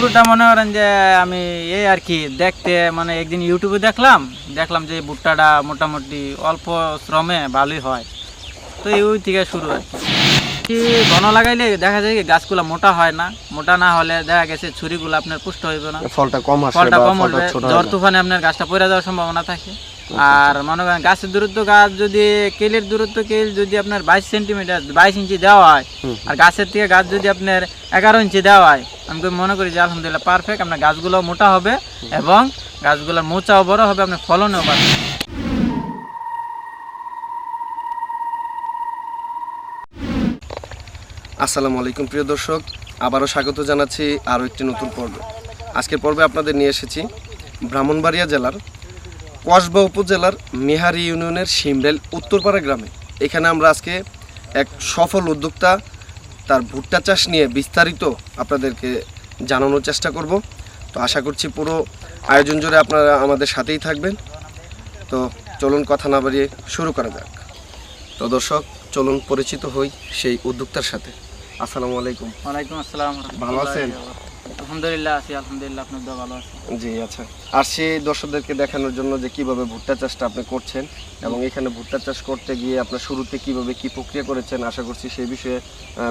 শুরুটা মনে করেন যে আমি এই আর কি দেখতে মানে একদিন ইউটিউবে দেখলাম দেখলাম যে ভুট্টাটা মোটামুটি অল্প শ্রমে ভালোই হয়। তো এই ওই থেকে শুরু আর কি। ঘন লাগাইলে দেখা যায় গাছগুলো মোটা হয় না? মোটা না হলে দেখা গেছে ছুরিগুলো আপনার পুষ্ট হইবে না। ফলটা কম ফলটা কম ছোট ঝড় তুফানে আপনার গাছটা পড়ে যাওয়ার সম্ভাবনা থাকে। আর মনে করেন গাছের দূরত্ব গাছ যদি কেলের দূরত্ব কেল যদি আপনার বাইশ সেন্টিমিটার বাইশ ইঞ্চি দেওয়া হয় আর গাছের থেকে গাছ যদি আপনার এগারো ইঞ্চি দেওয়া হয় আমি মনে করি যে আলহামদুলিল্লাহ পারফেক্ট আপনার গাছগুলো মোটা হবে এবং গাছগুলোর মোচাও বড় হবে আপনার ফলনও পাবে আসসালামু আলাইকুম প্রিয় দর্শক, আবারও স্বাগত জানাচ্ছি আরও একটি নতুন পর্ব। আজকের পর্বে আপনাদের নিয়ে এসেছি ব্রাহ্মণবাড়িয়া জেলার কসবা উপজেলার মেহারি ইউনিয়নের সিমরেল উত্তরপাড়া গ্রামে। এখানে আমরা আজকে এক সফল উদ্যোক্তা তার ভুট্টা চাষ নিয়ে বিস্তারিত আপনাদেরকে জানানোর চেষ্টা করব। তো আশা করছি পুরো আয়োজন জুড়ে আপনারা আমাদের সাথেই থাকবেন। তো চলুন কথা না বাড়িয়ে শুরু করা যাক। তো দর্শক চলুন পরিচিত হই সেই উদ্যোক্তার সাথে। আসসালামু আলাইকুম। ওয়ালাইকুম আসসালাম। ভালো আছেন? আলহামদুলিল্লাহ আছি আলহামদুলিল্লাহ আপনার দোয়া ভালো আছে। জি আচ্ছা। আর সেই দর্শকদেরকে দেখানোর জন্য যে কীভাবে ভুট্টা চাষটা আপনি করছেন এবং এখানে ভুট্টা চাষ করতে গিয়ে আপনার শুরুতে কীভাবে কি প্রক্রিয়া করেছেন আশা করছি সেই বিষয়ে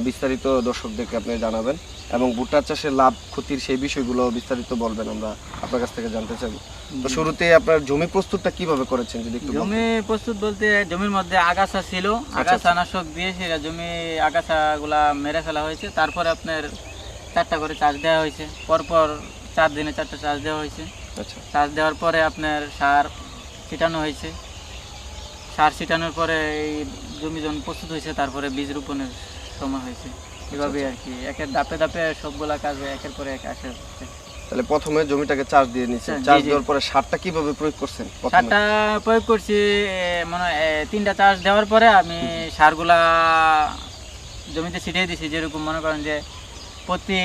বিস্তারিত দর্শকদেরকে আপনি জানাবেন এবং ভুট্টা চাষের লাভ ক্ষতির সেই বিষয়গুলো বিস্তারিত বলবেন আমরা আপনার কাছ থেকে জানতে চাইব তো শুরুতে আপনার জমি প্রস্তুতটা কীভাবে করেছেন যদি একটু জমি প্রস্তুত বলতে জমির মধ্যে আগাছা ছিল আগাছা নাশক দিয়ে সেটা জমি আগাছা গুলা মেরে ফেলা হয়েছে। তারপরে আপনার চারটা করে চাষ দেওয়া হয়েছে। পরপর চার দিনে চারটা চাষ দেওয়া হয়েছে। আচ্ছা। চাষ দেওয়ার পরে আপনার সার ছিটানো হয়েছে। সার ছিটানোর পরে এই জমি যখন প্রস্তুত হয়েছে তারপরে বীজ রোপণের সময় হয়েছে। এভাবে আর কি। একের ধাপে ধাপে সবগুলা কাজ একের পরে এক আসে। তাহলে প্রথমে জমিটাকে চাষ দিয়ে নিচ্ছেন জি, চাষ জি। দেওয়ার পরে সারটা কীভাবে প্রয়োগ করছেন সারটা প্রয়োগ করছি মনে হয়, তিনটা চাষ দেওয়ার পরে আমি সারগুলা জমিতে ছিটিয়ে দিছি। যেরকম মনে করেন যে প্রতি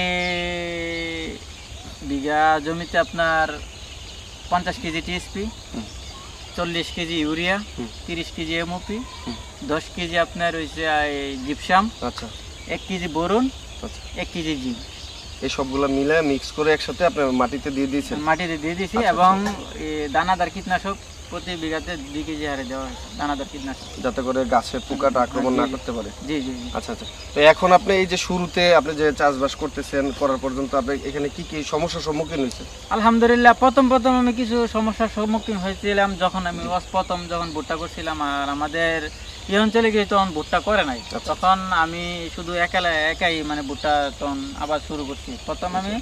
বিঘা জমিতে আপনার পঞ্চাশ কেজি টিএসপি চল্লিশ কেজি ইউরিয়া তিরিশ কেজি এমওপি দশ কেজি আপনার হয়েছে জিপসাম আচ্ছা। এক কেজি বোরন আচ্ছা। এক কেজি জিঙ্ক। এই সবগুলো মিলে মিক্স করে একসাথে আপনি মাটিতে দিয়ে দিয়েছেন? মাটিতে দিয়ে দিছি আচ্ছা, এবং এ, দানাদার কীটনাশক প্রতি বিঘাতে দুই কেজি হারে দেওয়া হয়েছে দানাদার কীটনাশক। যাতে করে গাছের পোকাটা আক্রমণ না। করতে পারে? জি জি জি। আচ্ছা আচ্ছা। তো এখন আপনি এই যে শুরুতে আপনি যে চাষবাস করতেছেন করার পর্যন্ত আপনি এখানে কি কি সমস্যার সম্মুখীন হয়েছেন? আলহামদুলিল্লাহ প্রথম প্রথম আমি কিছু সমস্যার সম্মুখীন হয়েছিলাম যখন আমি ওয়াস প্রথম যখন ভুট্টা করছিলাম আর আমাদের এই অঞ্চলে গিয়ে তখন ভুট্টা করে নাই। আচ্ছা। তখন আমি শুধু একালা একাই মানে ভুট্টা তখন আবার শুরু করছি। প্রথম আমি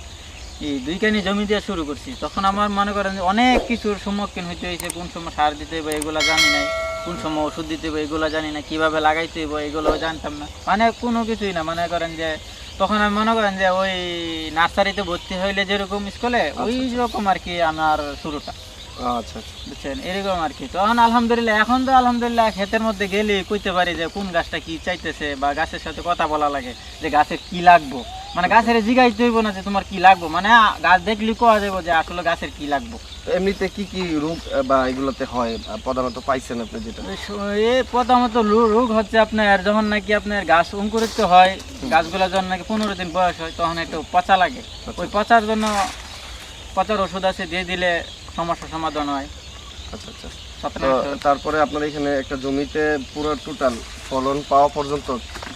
এই দুই কানি জমি দিয়ে শুরু করছি। তখন আমার মনে করেন অনেক কিছুর সম্মুখীন হইতে হয়েছে কোন সময় সার দিতে হবে এগুলো জানি নাই কোন সময় ওষুধ দিতে হবে এগুলো জানি না কীভাবে লাগাইতে হবে এগুলো জানতাম না। মানে কোনো কিছুই না মনে করেন যে তখন আমি মনে করেন যে ওই নার্সারিতে ভর্তি হইলে যেরকম স্কুলে ওই রকম আর কি আমার শুরুটা। আচ্ছা আচ্ছা। বুঝছেন? এরকম আর কি। তখন আলহামদুলিল্লাহ এখন তো আলহামদুলিল্লাহ ক্ষেতের মধ্যে গেলে কইতে পারি যে কোন গাছটা কি চাইতেছে বা গাছের সাথে কথা বলা লাগে যে গাছের কি লাগবো। মানে গাছের জিগাইতে হইব না যে তোমার কি লাগবো? মানে গাছ দেখলি কোয়া যাব যে আসলে গাছের কি লাগবো? এমনিতে কি কি রোগ বা এগুলোতে হয়? প্রধানত পাইছেন আপনি যেটা? এ প্রথমত রো- রোগ হচ্ছে আপনার যখন নাকি আপনার গাছ অঙ্কুরিত হয় গাছগুলো যখন নাকি পনেরো দিন বয়স হয় তখন একটু পচা লাগে। ওই পচার জন্য পচার ওষুধ আছে দিয়ে দিলে সমস্যার সমাধান হয়। আচ্ছা আচ্ছা। তারপরে আপনার এখানে একটা জমিতে পুরো টোটাল ফলন পাওয়া পর্যন্ত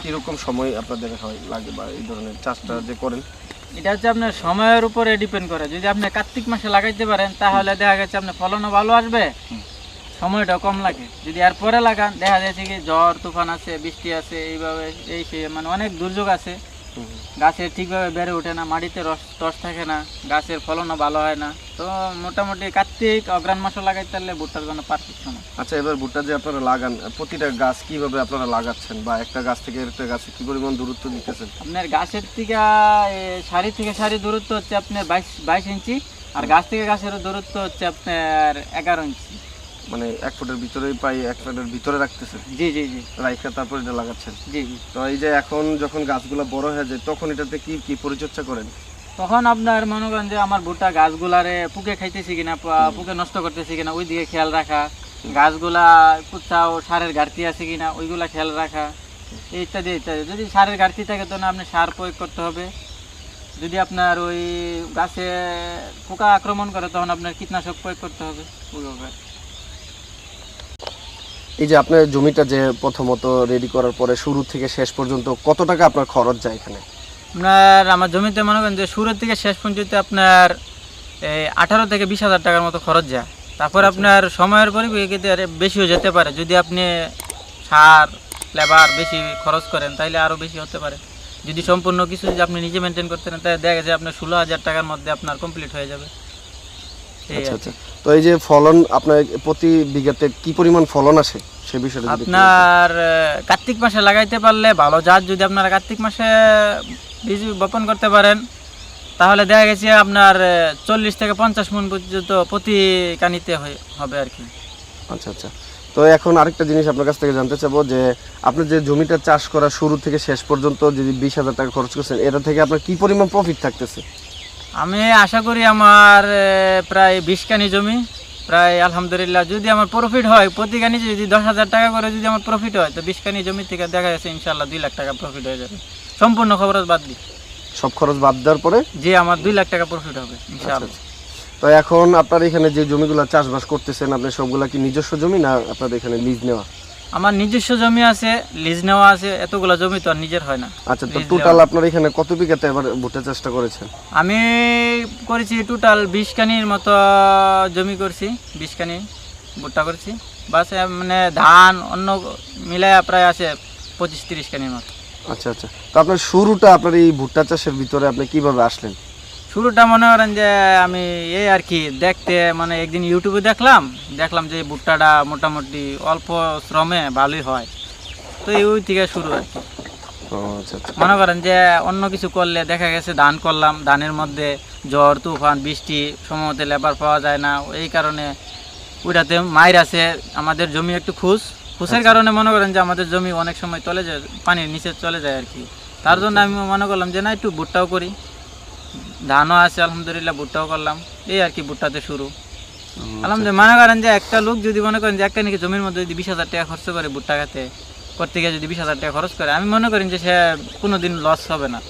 কীরকম সময় আপনাদের হয় লাগে বা এই ধরনের চাষটা যে করেন? এটা হচ্ছে আপনার সময়ের উপরে ডিপেন্ড করে। যদি আপনি কার্তিক মাসে লাগাইতে পারেন তাহলে দেখা গেছে আপনার ফলনও ভালো আসবে সময়টা কম লাগে। যদি আর পরে লাগান দেখা যাচ্ছে কি জ্বর তুফান আছে বৃষ্টি আছে এইভাবে এই সে মানে অনেক দুর্যোগ আছে। গাছের ঠিকভাবে বেড়ে ওঠে না মাটিতে রস রস থাকে না গাছের ফলনও ভালো হয় না। তো মোটামুটি কার্তিক অগ্রাণ মাসও লাগাইতে পারলে ভুট্টার জন্য পারফেক্ট সময় আচ্ছা এবার ভুট্টা যে আপনারা লাগান প্রতিটা গাছ কীভাবে আপনারা লাগাচ্ছেন? বা একটা গাছ থেকে একটা গাছে কি পরিমাণ দূরত্ব দিতেছেন? আপনার গাছের থেকে সারি থেকে সারি দূরত্ব হচ্ছে আপনার বাইশ বাইশ ইঞ্চি আর গাছ থেকে গাছের দূরত্ব হচ্ছে আপনার এগারো ইঞ্চি। মানে এক ফুটের ভিতরেই প্রায় এক ফুটের ভিতরে রাখতেছেন জি জি জি। রাইখা তারপর এটা লাগাচ্ছেন। জি জি। তো এই যে এখন যখন গাছগুলো বড় হয়ে যায় তখন এটাতে কি কি পরিচর্যা করেন? তখন আপনার মনে করেন যে আমার ভুট্টা গাছগুলারে পুকে খাইতেছি কিনা পুকে নষ্ট করতেছি কিনা ওই দিকে খেয়াল রাখা। গাছগুলা কোথাও সারের ঘাটতি আছে কিনা ওইগুলা খেয়াল রাখা। ইত্যাদি ইত্যাদি। যদি সারের ঘাটতি থাকে তখন আপনি সার প্রয়োগ করতে হবে। যদি আপনার ওই গাছে পোকা আক্রমণ করে তখন আপনার কীটনাশক প্রয়োগ করতে হবে। ওইভাবে এই যে আপনার জমিটা যে প্রথমত রেডি করার পরে শুরু থেকে শেষ পর্যন্ত কত টাকা আপনার খরচ যায় এখানে? আপনার আমার জমিতে মনে করেন যে শুরুর থেকে শেষ পর্যন্ত আপনার এই আঠারো থেকে বিশ হাজার টাকার মতো খরচ যায়। তারপর আপনার সময়ের পরিপ্রেক্ষিতে আরে বেশিও যেতে পারে। যদি আপনি সার লেবার বেশি খরচ করেন তাহলে আরও বেশি হতে পারে। যদি সম্পূর্ণ কিছু যদি আপনি নিজে মেনটেন করতে পারেন তাহলে দেখা যায় আপনার ষোলো হাজার টাকার মধ্যে আপনার কমপ্লিট হয়ে যাবে। আচ্ছা আচ্ছা। তো এই যে ফলন আপনার প্রতি বিঘাতে কি পরিমাণ ফলন আসে সে বিষয়টা বলতেন। আপনার কার্তিক মাসে লাগাইতে পারলে ভালো। জাত যদি আপনারা কার্তিক মাসে বীজ বপন করতে পারেন তাহলে দেখা গেছে আপনার চল্লিশ থেকে পঞ্চাশ মন পর্যন্ত প্রতি কানিতে হবে আর কি। আচ্ছা আচ্ছা। তো এখন আরেকটা জিনিস আপনার কাছ থেকে জানতে চাবো যে আপনি যে জমিটা চাষ করা শুরু থেকে শেষ পর্যন্ত যদি বিশ হাজার টাকা খরচ করছেন এটা থেকে আপনার কি পরিমাণ প্রফিট থাকতেছে? আমি আশা করি আমার প্রায় বিশ কানি জমি প্রায় আলহামদুলিল্লাহ যদি আমার প্রফিট হয় প্রতি কানি যদি দশ হাজার টাকা করে যদি আমার প্রফিট হয় তো বিশ কানি জমি থেকে দেখা যাচ্ছে ইনশাল্লাহ দুই লাখ টাকা প্রফিট হয়ে যাবে। সম্পূর্ণ খরচ বাদ দিই। সব খরচ বাদ দেওয়ার পরে? যে আমার দুই লাখ টাকা প্রফিট হবে ইনশাআল্লাহ। তো এখন আপনার এখানে যে জমিগুলো চাষবাস করতেছেন আপনি সবগুলা কি নিজস্ব জমি না আপনার এখানে লিজ নেওয়া? আমার নিজস্ব জমি আছে লিজ নেওয়া আছে এতগুলো জমি তো আর নিজের হয় না। আচ্ছা তো টোটাল আপনার এখানে কত বিঘাতে এবার ভুট্টা চাষটা করেছেন? আমি করেছি টোটাল বিশ কানির মতো জমি করছি বিশ কানি ভুট্টা করছি। বাস মানে ধান অন্য মিলায় প্রায় আছে পঁচিশ তিরিশ কানির মতো। আচ্ছা আচ্ছা। তো আপনার শুরুটা আপনার এই ভুট্টা চাষের ভিতরে আপনি কীভাবে আসলেন? শুরুটা মনে করেন যে আমি এই আর কি দেখতে মানে একদিন ইউটিউবে দেখলাম দেখলাম যে ভুট্টাটা মোটামুটি অল্প শ্রমে ভালোই হয়। তো এই ওই থেকে শুরু আর কি। আচ্ছা আচ্ছা। মনে করেন যে অন্য কিছু করলে দেখা গেছে ধান করলাম ধানের মধ্যে ঝড় তুফান বৃষ্টি সময়তে লেবার পাওয়া যায় না এই কারণে ওইটাতে মায়ের আছে আমাদের জমি একটু খুশ। খুশের কারণে মনে করেন যে আমাদের জমি অনেক সময় চলে যায় পানির নিচে চলে যায় আর কি। তার জন্য আমি মনে করলাম যে না একটু ভুট্টাও করি। ধানও আছে আলহামদুলিল্লাহ ভুট্টাও করলাম। এই আর কি ভুট্টাতে শুরু। আলহামদুলিল্লাহ মনে করেন যে একটা লোক যদি মনে করেন যে একটা নাকি জমির মধ্যে যদি বিশ হাজার টাকা খরচ করে ভুট্টা খাতে করতে গিয়ে যদি বিশ হাজার টাকা খরচ করে আমি মনে করি যে সে কোনো দিন লস হবে না।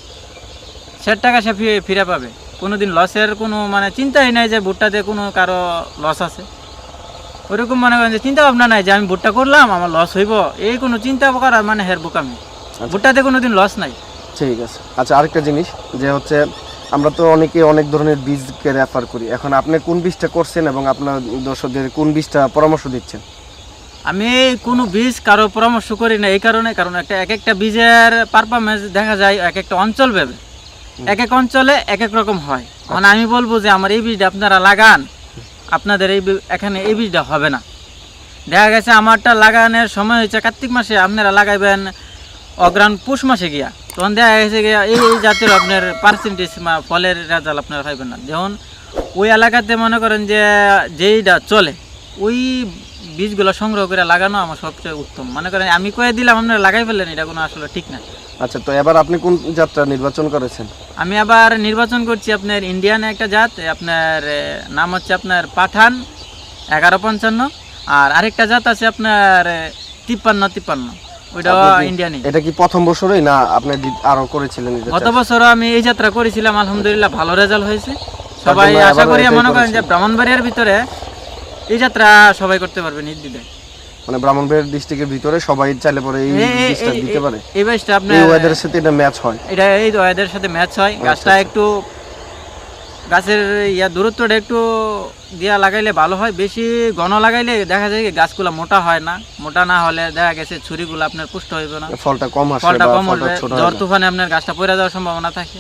সে টাকা সে ফিরে পাবে। কোনো দিন লসের কোনো মানে চিন্তাই নাই যে ভুট্টাতে কোনো কারও লস আছে। ওইরকম মনে করেন যে চিন্তা ভাবনা নাই যে আমি ভুট্টা করলাম আমার লস হইব। এই কোনো চিন্তা করার মানে হের বোকামি ভুট্টাতে কোনো দিন লস নাই। ঠিক আছে। আচ্ছা আরেকটা জিনিস যে হচ্ছে আমরা তো অনেকে অনেক ধরনের বীজকে রেফার করি। এখন আপনি কোন বীজটা করছেন এবং আপনার দর্শকদের কোন বীজটা পরামর্শ দিচ্ছেন? আমি কোনো বীজ কারও পরামর্শ করি না এই কারণে কারণ একটা এক একটা বীজের পারফরমেন্স দেখা যায় এক একটা অঞ্চল ভেবে এক এক অঞ্চলে এক এক রকম হয়। মানে আমি বলব যে আমার এই বীজটা আপনারা লাগান আপনাদের এই এখানে এই বীজটা হবে না। দেখা গেছে আমারটা লাগানোর সময় হয়েছে কার্তিক মাসে আপনারা লাগাইবেন অগ্রাণ পুষ মাসে গিয়া। তখন দেখা গেছে গিয়া এই এই জাতের আপনার পার্সেন্টেজ ফলের রেজাল্ট আপনারা পাইবেন না। যেমন ওই এলাকাতে মনে করেন যে যেইটা চলে ওই বীজগুলো সংগ্রহ করে লাগানো আমার সবচেয়ে উত্তম। মনে করেন আমি কয়ে দিলাম আপনারা লাগাই ফেললেন এটা কোনো আসলে ঠিক না। আচ্ছা তো এবার আপনি কোন জাতটা নির্বাচন করেছেন? আমি আবার নির্বাচন করছি আপনার ইন্ডিয়ান একটা জাত আপনার নাম হচ্ছে আপনার পাঠান এগারো পঞ্চান্ন। আর আরেকটা জাত আছে আপনার তিপ্পান্ন তিপ্পান্ন। ওইটাও আপনি এটা কি প্রথম বছরই না আপনি আরও করেছিলেন গত চাষ? বছরও আমি এই যাত্রা করেছিলাম আলহামদুলিল্লাহ ভালো রেজাল্ট হয়েছে। সবাই আশা করি মনে করেন যে ব্রাহ্মণবাড়িয়ার ভিতরে এই যাত্রা সবাই করতে পারবে নির্দ্বিধায়। মানে ব্রাহ্মণবাড়িয়া ডিস্ট্রিক্টের ভিতরে সবাই চাইলে পরে এই বীজটা দিতে পারে। এই বয়সটা এই ওয়েদারের সাথে এটা ম্যাচ হয়। এটা এই ওয়েদারের সাথে ম্যাচ হয়। গাছটা একটু গাছের ইয়া দূরত্বটা একটু দিয়া লাগাইলে ভালো হয় বেশি ঘন লাগাইলে দেখা যায় গাছগুলো মোটা হয় না। মোটা না হলে দেখা গেছে ছুরিগুলো আপনার পুষ্ট হইবে না। ফলটা কম ফলটা কম উঠবে ছোট জ্বর তুফানে আপনার গাছটা পড়ে যাওয়ার সম্ভাবনা থাকে।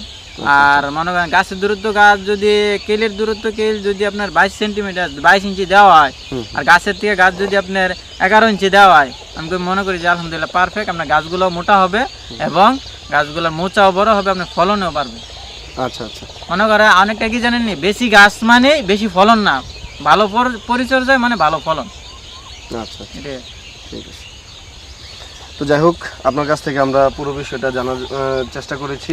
আর মনে করেন গাছের দূরত্ব গাছ যদি কেলের দূরত্ব কেল যদি আপনার বাইশ সেন্টিমিটার বাইশ ইঞ্চি দেওয়া হয় আর গাছের থেকে গাছ যদি আপনার এগারো ইঞ্চি দেওয়া হয় আমি তো মনে করি যে আলহামদুলিল্লাহ পারফেক্ট আপনার গাছগুলো মোটা হবে এবং গাছগুলোর মোচাও বড় হবে আপনার ফলনও বাড়বে। আচ্ছা আচ্ছা। মনে করে অনেকটা কি জানেননি? বেশি গাছ মানে বেশি ফলন না। ভালো পর- পরিচর্যায় মানে ভালো ফলন। আচ্ছা এটাই। ঠিক আছে। তো যাই হোক আপনার কাছ থেকে আমরা পুরো বিষয়টা জানার চেষ্টা করেছি।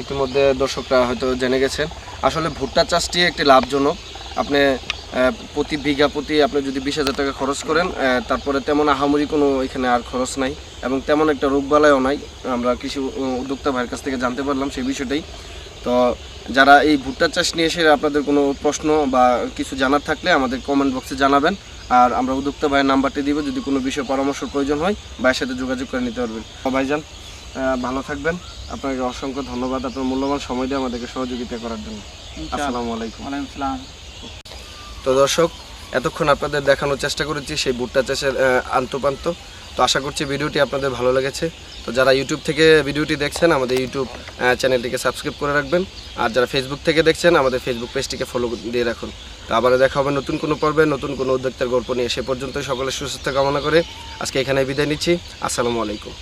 ইতিমধ্যে দর্শকরা হয়তো জেনে গেছেন আসলে ভুট্টা চাষটি একটি লাভজনক। আপনি প্রতি বিঘা প্রতি আপনি যদি বিশ হাজার টাকা খরচ করেন তারপরে তেমন আহামরি কোনো এখানে আর খরচ নাই এবং তেমন একটা রোগবালাইও নাই। আমরা কৃষি উদ্যোক্তা ভাইয়ের কাছ থেকে জানতে পারলাম সেই বিষয়টাই। তো যারা এই ভুট্টা চাষ নিয়ে এসে আপনাদের কোনো প্রশ্ন বা কিছু জানার থাকলে আমাদের কমেন্ট বক্সে জানাবেন। আর আমরা উদ্যোক্তা ভাইয়ের নাম্বারটি দিব যদি কোনো বিষয়ে পরামর্শ প্রয়োজন হয় ভাইয়ের সাথে যোগাযোগ করে নিতে পারবেন। ভাইজান আহ, ভালো থাকবেন। আপনাকে অসংখ্য ধন্যবাদ। আপনার মূল্যবান সময় দিয়ে আমাদেরকে সহযোগিতা করার জন্য। আসসালামু আলাইকুম। তো দর্শক এতক্ষণ আপনাদের দেখানোর চেষ্টা করেছি সেই ভুট্টা চাষের আন্তপান্ত তো আশা করছি ভিডিওটি আপনাদের ভালো লেগেছে। তো যারা ইউটিউব থেকে ভিডিওটি দেখছেন, আমাদের ইউটিউব চ্যানেলটিকে সাবস্ক্রাইব করে রাখবেন। আর যারা ফেসবুক থেকে দেখছেন, আমাদের ফেসবুক পেজটিকে ফলো দিয়ে রাখুন। তো আবারও দেখা হবে নতুন কোনো পর্বে, নতুন কোনো উদ্যোক্তার গল্প নিয়ে। সে পর্যন্ত সকলের সুস্থতা কামনা করে আজকে এখানে বিদায় নিচ্ছি। আসসালামু আলাইকুম।